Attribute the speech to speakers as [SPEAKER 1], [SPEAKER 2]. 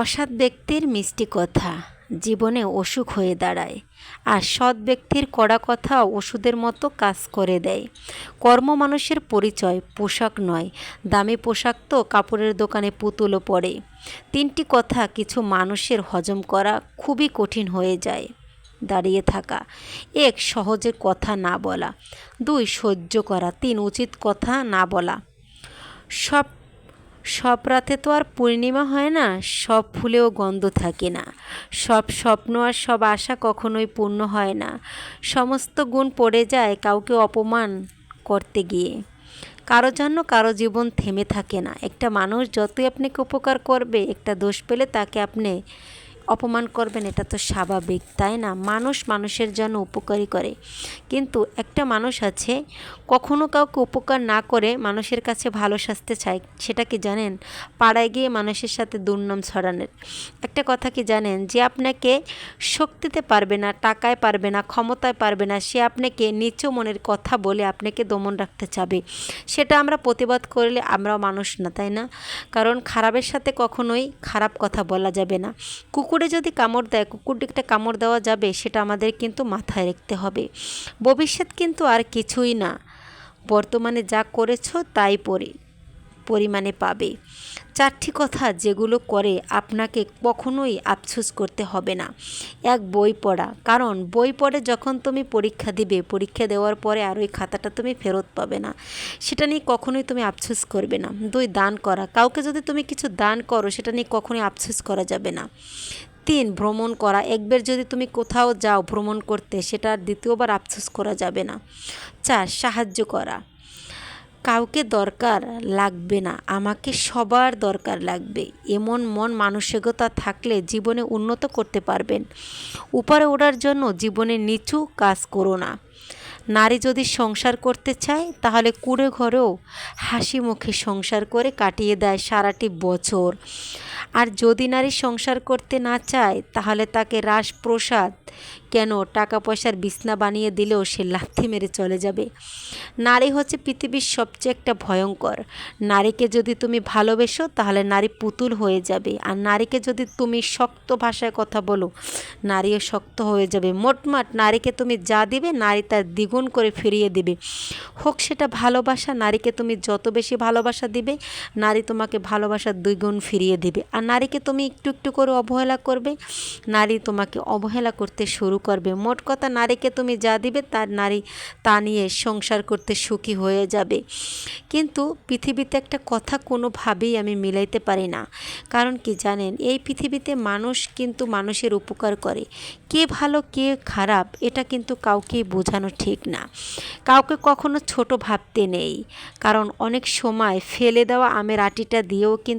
[SPEAKER 1] অসৎ ব্যক্তির মিষ্টি কথা, জীবনে অসুখ হয়ে দাঁড়ায়। আর সৎ ব্যক্তির কড়া কথা ওষুধের মতো কাজ করে দেয়। কর্ম মানুষের পরিচয়, পোশাক নয়। দামি পোশাক তো কাপড়ের দোকানে পুতুলও পড়ে তিনটি কথা কিছু মানুষের হজম করা খুবই কঠিন হয়ে যায়। দাঁড়িয়ে থাকা, এক সহজে কথা না বলা, দুই সহ্য করা, তিন উচিত কথা না বলা। সব সব রাতে তো আর পূর্ণিমা হয় না, সব ফুলেও গন্ধ থাকে না। সব স্বপ্ন আর সব আশা কখনোই পূর্ণ হয় না। সমস্ত গুণ পড়ে যায় কাউকে অপমান করতে গিয়ে। কারও জন্য কারও জীবন থেমে থাকে না। একটা মানুষ যতই আপনাকে উপকার করবে, একটা দোষ পেলে তাকে আপনি অপমান করবেন, এটা তো স্বাভাবিক, তাই না? মানুষ মানুষের জন্য উপকারই করে। কিন্তু একটা মানুষ আছে, কখনো কাউকে উপকার না করে মানুষের কাছে ভালো সাজতে চায়, সেটা কি জানেন? পাড়ায় গিয়ে মানুষের সাথে দুর্নাম ছড়ানোর। একটা কথা কি জানেন? যে আপনাকে শক্তিতে পারবে না, টাকায় পারবে না, ক্ষমতায় পারবে না, সে আপনাকে নিচু মনের কথা বলে আপনাকে দমন রাখতে চাবে। সেটা আমরা প্রতিবাদ করলে আমরাও মানুষ না, তাই না? কারণ খারাপের সাথে কখনোই খারাপ কথা বলা যাবে না। কুকুরে যদি কামড় দেয় কুকুরটিকে কামড় দেওয়া যাবে, সেটা আমাদের কিন্তু মাথায় রাখতে হবে। ভবিষ্যৎ কিন্তু আর কিছুই না। বর্তমানে যা করেছ তাই পরে পরিমাণে পাবে। চারটি কথা যেগুলো করে আপনাকে কখনোই আফসোস করতে হবে না। এক, বই পড়া। কারণ বই পড়ে যখন তুমি পরীক্ষা দিবে, পরীক্ষা দেওয়ার পরে আর ওই খাতাটা তুমি ফেরত পাবে না। সেটা নিয়ে কখনোই তুমি আফসোস করবে না। দুই, দান করা। কাউকে যদি তুমি কিছু দান করো, সেটা নিয়ে কখনোই আফসোস করা যাবে না। তিন, ভ্রমণ করা। একবার যদি তুমি কোথাও যাও ভ্রমণ করতে, সেটা দ্বিতীয়বার আফসোস করা যাবে না। চার, সাহায্য করা। কাউকে দরকার লাগবে না, আমাকে সবার দরকার লাগবে। এমন মন মানসিকতা থাকলে জীবনে উন্নত করতে পারবেন। উপরে ওঠার জন্য জীবনে নিচু কাজ করো না। নারী যদি সংসার করতে চায়, তাহলে কুড়ে ঘরেও হাসি মুখে সংসার করে কাটিয়ে দেয় সারাটি বছর। আর যদি নারী সংসার করতে না চায়, তাহলে তাকে রাসপ্রসাদ কেন টাকা পয়সার বিছনা বানিয়ে দিলেও সে লাথি মেরে চলে যাবে? নারী হচ্ছে পৃথিবীর সবচেয়ে একটা ভয়ঙ্কর। নারীকে যদি তুমি ভালোবেসো, তাহলে নারী পুতুল হয়ে যাবে। আর নারীকে যদি তুমি শক্ত ভাষায় কথা বলো, নারীও শক্ত হয়ে যাবে। মোটমাট নারীকে তুমি যা দিবে, নারী তার দ্বিগুণ করে ফিরিয়ে দিবে। হোক সেটা ভালোবাসা, নারীকে তুমি যত বেশি ভালোবাসা দিবে, নারী তোমাকে ভালোবাসার দ্বিগুণ ফিরিয়ে দিবে। আর নারীকে তুমি একটু একটু করে অবহেলা করবে, নারী তোমাকে অবহেলা করতে শুরু করবে। মোট কথা, নারীকে তুমি যা দিবে, তার নারী তা নিয়ে সংসার করতে সুখী হয়ে যাবে। কিন্তু পৃথিবীতে একটা কথা কোনোভাবেই আমি মিলাইতে পারি না। কারণ কি জানেন, এই পৃথিবীতে মানুষ কিন্তু মানুষের উপকার করে। কে ভালো, কে খারাপ, এটা কিন্তু কাউকেই বোঝানো ঠিক না। কাউকে কখনো ছোট ভাবতে নেই। কারণ অনেক সময় ফেলে দেওয়া আমের আটিটা দিয়েও কিন্তু